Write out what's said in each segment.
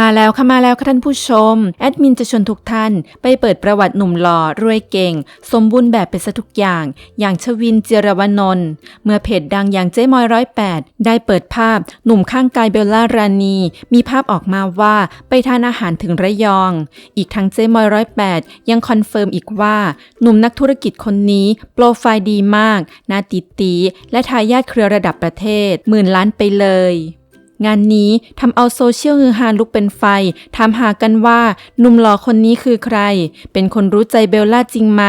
มาแล้วค่ะมาแล้วค่ะท่านผู้ชม แอดมินจะชวนทุกท่าน ไปเปิดประวัติหนุ่มหล่อรวยเก่ง สมบูรณ์แบบเป็นซะทุกอย่าง อย่างชวินเจรวนนท์เมื่อเพจดังอย่างเจ๊มอยร้อยแปดได้เปิดภาพหนุ่มข้างกายเบลล่ารานี มีภาพออกมาว่าไปทานอาหารถึงระยอง อีกทั้งเจ๊มอยร้อยแปดยังคอนเฟิร์มอีกว่า หนุ่มนักธุรกิจคนนี้โปรไฟล์ดีมากหน้าติตีและทายาทเครือระดับประเทศหมื่นล้านไปเลย งานนี้ทำเอาโซเชียลฮือฮาลุกเป็นไฟ ถามหากันว่าหนุ่มหล่อคนนี้คือใคร เป็นคนรู้ใจเบลล่าจริงไหม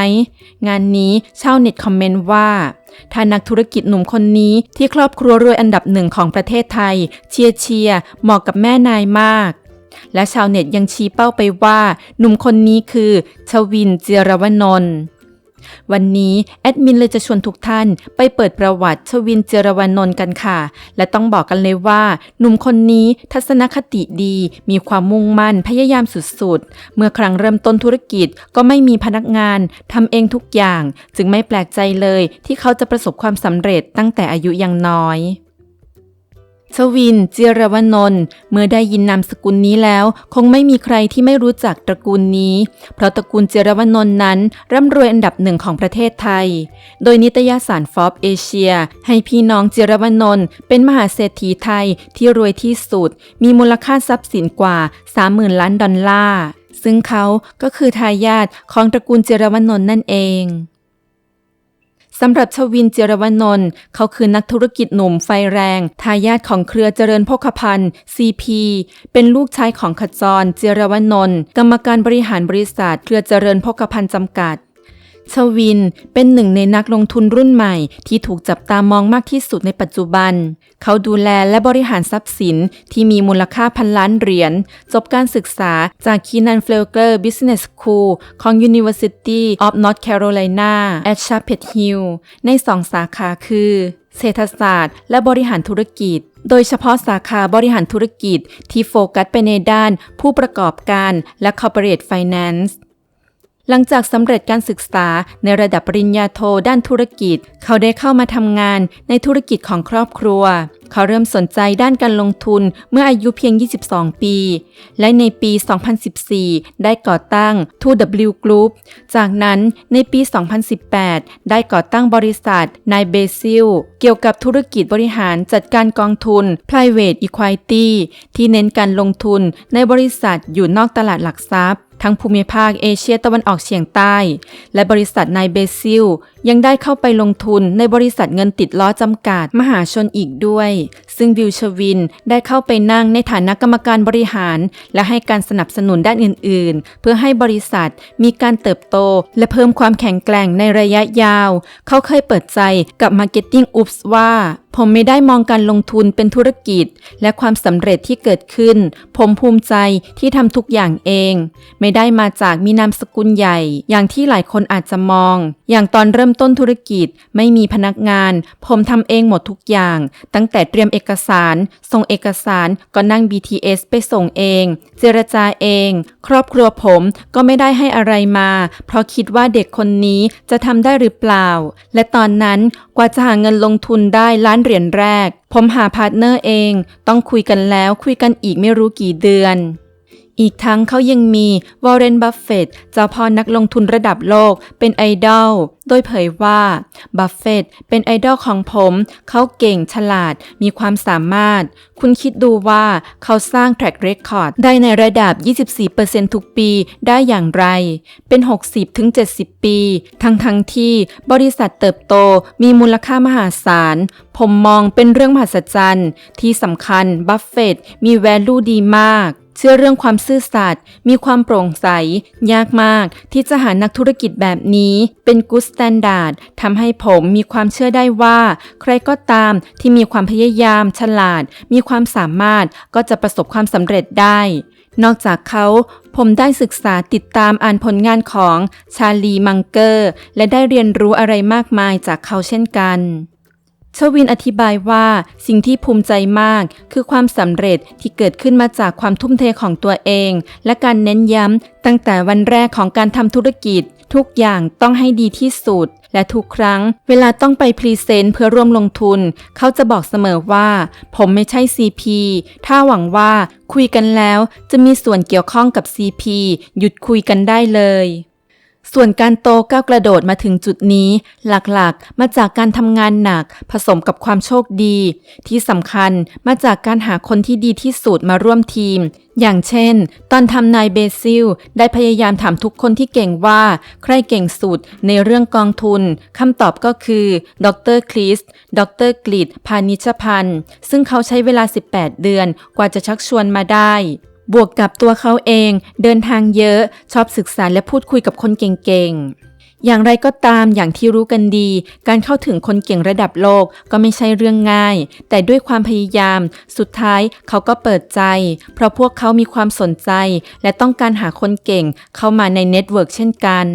งานนี้ชาวเน็ตคอมเมนต์ว่าถ้านักธุรกิจหนุ่มคนนี้ที่ครอบครัวรวยอันดับหนึ่งของประเทศไทย เชียร์เชียร์เหมาะกับแม่นายมาก และชาวเน็ตยังชี้เป้าไปว่า หนุ่มคนนี้คือ ชวินเจรวนนท์ วันนี้แอดมินเลยจะชวนทุกท่านไปเปิดประวัติชวินเจรวนนท์กันค่ะ และต้องบอกกันเลยว่า หนุ่มคนนี้ทัศนคติดีมีความมุ่งมั่นพยายามสุดๆ เมื่อครั้งเริ่มต้นธุรกิจก็ไม่มีพนักงานทำเองทุกอย่าง จึงไม่แปลกใจเลยที่เขาจะประสบความสำเร็จตั้งแต่อายุยังน้อย ชวินเจีรวนนท์เมื่อได้ยินนามสกุลนี้แล้ว คงไม่มีใครที่ไม่รู้จักตระกูลนี้ เพราะตระกูลเจีรวนนท์นั้น ร่ำรวยอันดับหนึ่งของประเทศไทย โดยนิตยสารฟอบเอเชีย ให้พี่น้องเจีรวนนท์เป็นมหาเศรษฐีไทยที่รวยที่สุด มีมูลค่าทรัพย์สินกว่า 30,000 ล้านดอลลาร์ซึ่งเขาก็คือทายาทของตระกูลเจรวนนท์นั่นเอง สำหรับชวินเจรวนนท์เขาคือนักธุรกิจหนุ่มไฟแรง ทายาทของเครือเจริญโภคภัณฑ์ CP เป็นลูกชายของขจรเจรวนนท์กรรมการบริหารบริษัท เครือเจริญโภคภัณฑ์จำกัด ชวิน เป็นหนึ่งในนักลงทุนรุ่นใหม่ ที่ถูกจับตามองมากที่สุดในปัจจุบัน เขาดูแลและบริหารทรัพย์สินที่มีมูลค่าพันล้านเหรียญ จบการศึกษาจาก Keenan f l e g e r Business School ของ University of North Carolina at Chapel Hill ในสองสาขาคือ เศรษฐศาสตร์ และบริหารธุรกิจโดยเฉพาะสาขาบริหารธุรกิจที่โฟกัสไปในด้านผู้ประกอบการและ Corporate Finance หลังจากสำเร็จการศึกษาในระดับปริญญาโทด้านธุรกิจ เขาได้เข้ามาทำงานในธุรกิจของครอบครัว เขาเริ่มสนใจด้านการลงทุนเมื่ออายุเพียง 22 ปี และในปี 2014 ได้ก่อตั้ง 2W Group จากนั้นในปี 2018 ได้ก่อตั้งบริษัทนายเบซิลเกี่ยวกับธุรกิจบริหารจัดการกองทุน Private Equity ที่เน้นการลงทุนในบริษัทอยู่นอกตลาดหลักทรัพย์ ทั้งภูมิภาคเอเชียตะวันออกเฉียงใต้ และบริษัทนายเบซิล ยังได้เข้าไปลงทุนในบริษัทเงินติดล้อจำกัดมหาชนอีกด้วย ซึ่งบิลชวินได้เข้าไปนั่งในฐานะกรรมการบริหาร และให้การสนับสนุนด้านอื่น ๆ เพื่อให้บริษัทมีการเติบโต และเพิ่มความแข็งแกร่งในระยะยาว เขาเคยเปิดใจกับ Marketing Oops ว่า ผมไม่ได้มองการลงทุนเป็นธุรกิจ และความสำเร็จที่เกิดขึ้น ผมภูมิใจที่ทำทุกอย่างเอง ไม่ได้มาจากมีนามสกุลใหญ่ อย่างที่หลายคนอาจจะมอง อย่างตอนเริ่มต้นธุรกิจไม่มีพนักงาน ผมทำเองหมดทุกอย่าง ตั้งแต่เตรียมเอกสาร ส่งเอกสารก็นั่ง BTS ไปส่งเอง เจรจาเอง ครอบครัวผมก็ไม่ได้ให้อะไรมา เพราะคิดว่าเด็กคนนี้จะทำได้หรือเปล่า และตอนนั้น กว่าจะหาเงินลงทุนได้ล้านเหรียญแรก ผมหาพาร์ทเนอร์เอง ต้องคุยกันแล้วคุยกันอีกไม่รู้กี่เดือน อีกทั้งเขายังมีวอร์เรน บัฟเฟตเจ้าพ่อนักลงทุนระดับโลกเป็นไอดอล โดยเผยว่า บัฟเฟตเป็นไอดอลของผม เขาเก่งฉลาด มีความสามารถ คุณคิดดูว่าเขาสร้างแทร็กเรคคอร์ดได้ในระดับ 24%ทุกปีได้อย่างไร เป็น 60-70 ปี ทั้งทั้งที่บริษัทเติบโตมีมูลค่ามหาศาล ผมมองเป็นเรื่องมหัศจรรย์ ที่สำคัญบัฟเฟตมีแวลูดีมาก เชื่อเรื่องความซื่อสัตย์มีความโปร่งใส ยากมาก ที่จะหานักธุรกิจแบบนี้ เป็นกู d สแตนดาร์ดทำให้ผมมีความเชื่อได้ว่า ใครก็ตามที่มีความพยายาม ฉลาด มีความสามารถก็จะประสบความสำเร็จได้ นอกจากเขาผมได้ศึกษาติดตามอ่านผลงานของชาลีมังเกอร์ และได้เรียนรู้อะไรมากมายจากเขาเช่นกัน ชวินอธิบายว่าสิ่งที่ภูมิใจมาก คือความสำเร็จที่เกิดขึ้นมาจากความทุ่มเทของตัวเอง และการเน้นย้ำตั้งแต่วันแรกของการทำธุรกิจ ทุกอย่างต้องให้ดีที่สุด และทุกครั้ง เวลาต้องไปพรีเซนต์เพื่อร่วมลงทุน เขาจะบอกเสมอว่า ผมไม่ใช่ CP ถ้าหวังว่าคุยกันแล้วจะมีส่วนเกี่ยวข้องกับ CP หยุดคุยกันได้เลย ส่วนการโตก้าวกระโดดมาถึงจุดนี้หลักๆ มาจากการทำงานหนักผสมกับความโชคดี ที่สำคัญมาจากการหาคนที่ดีที่สุดมาร่วมทีม อย่างเช่น ตอนทำนายเบซิล ได้พยายามถามทุกคนที่เก่งว่า ใครเก่งสุดในเรื่องกองทุนคำตอบก็คือดรคริสดรกลิดพานิชพันธ์ซึ่งเขาใช้เวลา 18 เดือนกว่าจะชักชวนมาได้ บวกกับตัวเขาเองเดินทางเยอะชอบศึกษาและพูดคุยกับคนเก่งๆ อย่างไรก็ตามอย่างที่รู้กันดี การเข้าถึงคนเก่งระดับโลกก็ไม่ใช่เรื่องง่าย แต่ด้วยความพยายาม สุดท้ายเขาก็เปิดใจ เพราะพวกเขามีความสนใจ และต้องการหาคนเก่งเข้ามาในเน็ตเวิร์กเช่นกัน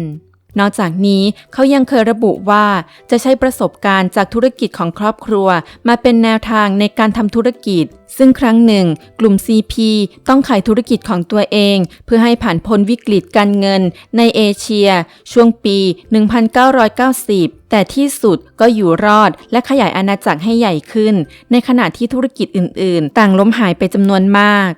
นอกจากนี้เขายังเคยระบุว่าจะใช้ประสบการณ์จากธุรกิจของครอบครัว มาเป็นแนวทางในการทำธุรกิจ ซึ่งครั้งหนึ่ง กลุ่ม CP ต้องขายธุรกิจของตัวเอง เพื่อให้ผ่านพ้นวิกฤตการเงินในเอเชีย ช่วงปี 1990 แต่ที่สุดก็อยู่รอดและขยายอาณาจักรให้ใหญ่ขึ้น ในขณะที่ธุรกิจอื่น ๆ ต่างล้มหายไปจำนวนมาก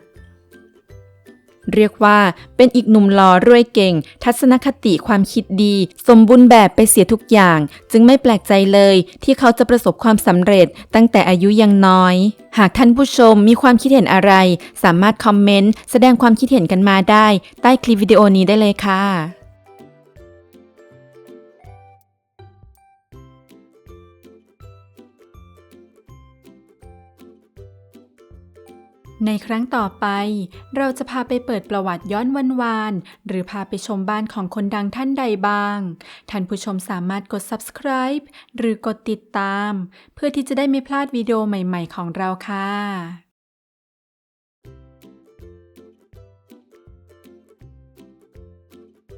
เรียกว่าเป็นอีกหนุ่มหล่อรวยเก่ง ทัศนคติความคิดดี สมบูรณ์แบบไปเสียทุกอย่าง จึงไม่แปลกใจเลยที่เขาจะประสบความสำเร็จตั้งแต่อายุยังน้อย หากท่านผู้ชมมีความคิดเห็นอะไร สามารถคอมเมนต์แสดงความคิดเห็นกันมาได้ ใต้คลิปวิดีโอนี้ได้เลยค่ะ ในครั้งต่อไป เราจะพาไปเปิดประวัติย้อนวันวาน หรือพาไปชมบ้านของคนดังท่านใดบ้าง ท่านผู้ชมสามารถกด subscribe หรือกดติดตาม เพื่อที่จะได้ไม่พลาดวิดีโอใหม่ๆของเราค่ะ